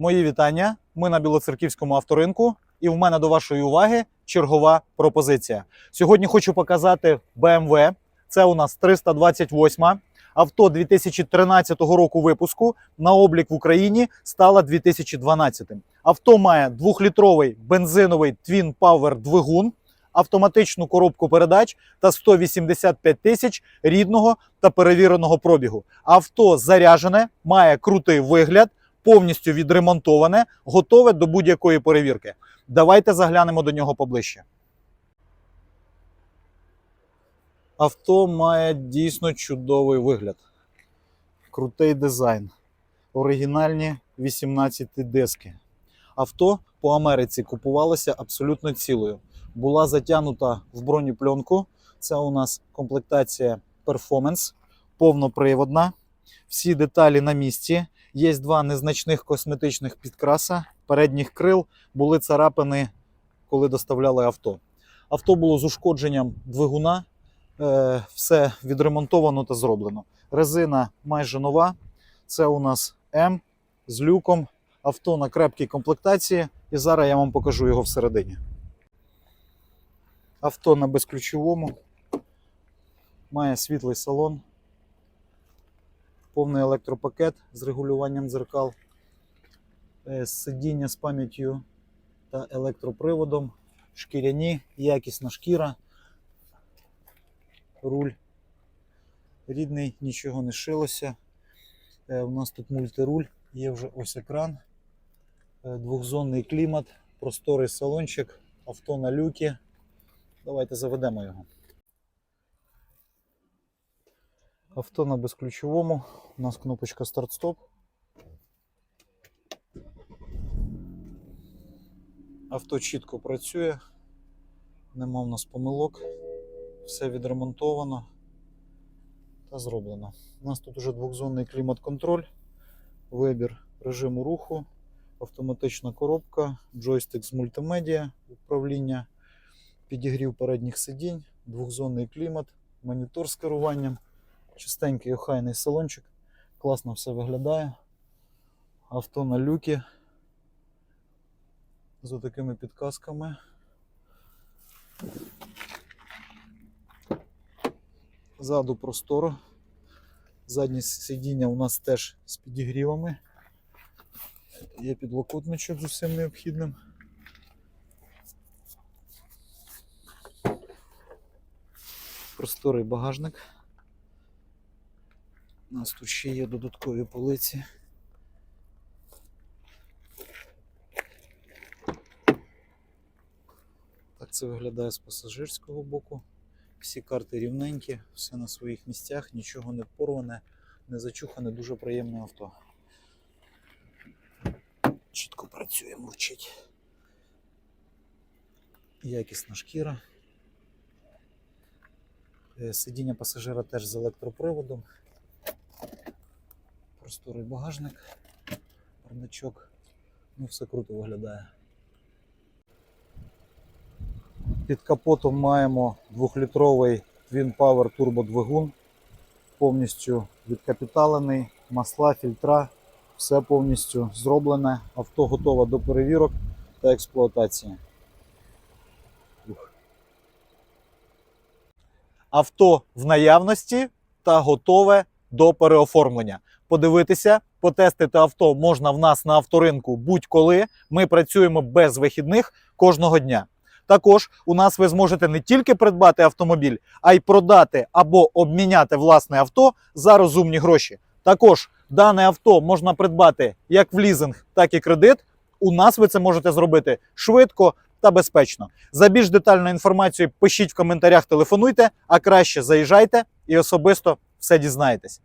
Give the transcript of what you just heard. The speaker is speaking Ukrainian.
Мої вітання. Ми на Білоцерківському авторинку, і в мене до вашої уваги чергова пропозиція. Сьогодні хочу показати BMW. Це у нас 328 авто 2013 року випуску. На облік в Україні стала 2012. Авто має двохлітровий бензиновий Twin Power двигун, автоматичну коробку передач та 185 тисяч рідного та перевіреного пробігу. Авто заряджене, має крутий вигляд, повністю відремонтоване, готове до будь-якої перевірки. Давайте заглянемо до нього поближче. Авто має дійсно чудовий вигляд. Крутий дизайн. Оригінальні 18 диски. Авто по Америці купувалося абсолютно цілою. Була затягнута в бронепленку. Це у нас комплектація Performance, повноприводна. Всі деталі на місці. Є два незначних косметичних підкраса. Передніх крил були царапини, коли доставляли авто. Авто було з ушкодженням двигуна. Е, Все відремонтовано та зроблено. Резина майже нова. Це у нас М з люком. Авто на крепкій комплектації. І зараз я вам покажу його всередині. Авто на безключовому. Має світлий салон. Повний електропакет з регулюванням дзеркал. Е, Сидіння з пам'яттю та електроприводом. Шкіряні, якісна шкіра. Руль рідний, нічого не шилося. Е, У нас тут мультируль, є вже ось екран, Е, двохзонний клімат, просторий салончик, авто на люкі. Давайте заведемо його. Авто на безключовому. У нас кнопочка старт-стоп. Авто чітко працює, нема в нас помилок, все відремонтовано та зроблено. У нас тут уже двохзонний клімат-контроль, вибір режиму руху, автоматична коробка, джойстик з мультимедіа управління, підігрів передніх сидінь, двохзонний клімат, монітор з керуванням, чистенький охайний салончик, класно все виглядає. Авто на люкі з такими підказками. Ззаду просторо. Заднє сидіння у нас теж з підігрівами. Є підлокотничок з усім необхідним. Просторий багажник. У нас тут ще є додаткові полиці. Так це виглядає з пасажирського боку. Всі карти рівненькі, все на своїх місцях, нічого не порване, не зачухане, дуже приємне авто. Чітко працює, мовчить. Якісна шкіра. Е, Сидіння пасажира теж з електроприводом. Просторий багажник, бардачок. Ну, все круто виглядає. Під капотом маємо 2-літровий Twin Power Turbo двигун, повністю відкапіталений, масла, фільтра, все повністю зроблене. Авто готове до перевірок та експлуатації. Авто в наявності та готове до переоформлення. Подивитися, потестити авто можна в нас на авторинку будь-коли. Ми працюємо без вихідних кожного дня. Також у нас ви зможете не тільки придбати автомобіль, а й продати або обміняти власне авто за розумні гроші. Також дане авто можна придбати як в лізинг, так і кредит. У нас ви це можете зробити швидко та безпечно. За більш детальною інформацією пишіть в коментарях, телефонуйте, а краще заїжджайте і особисто все дізнаєтесь.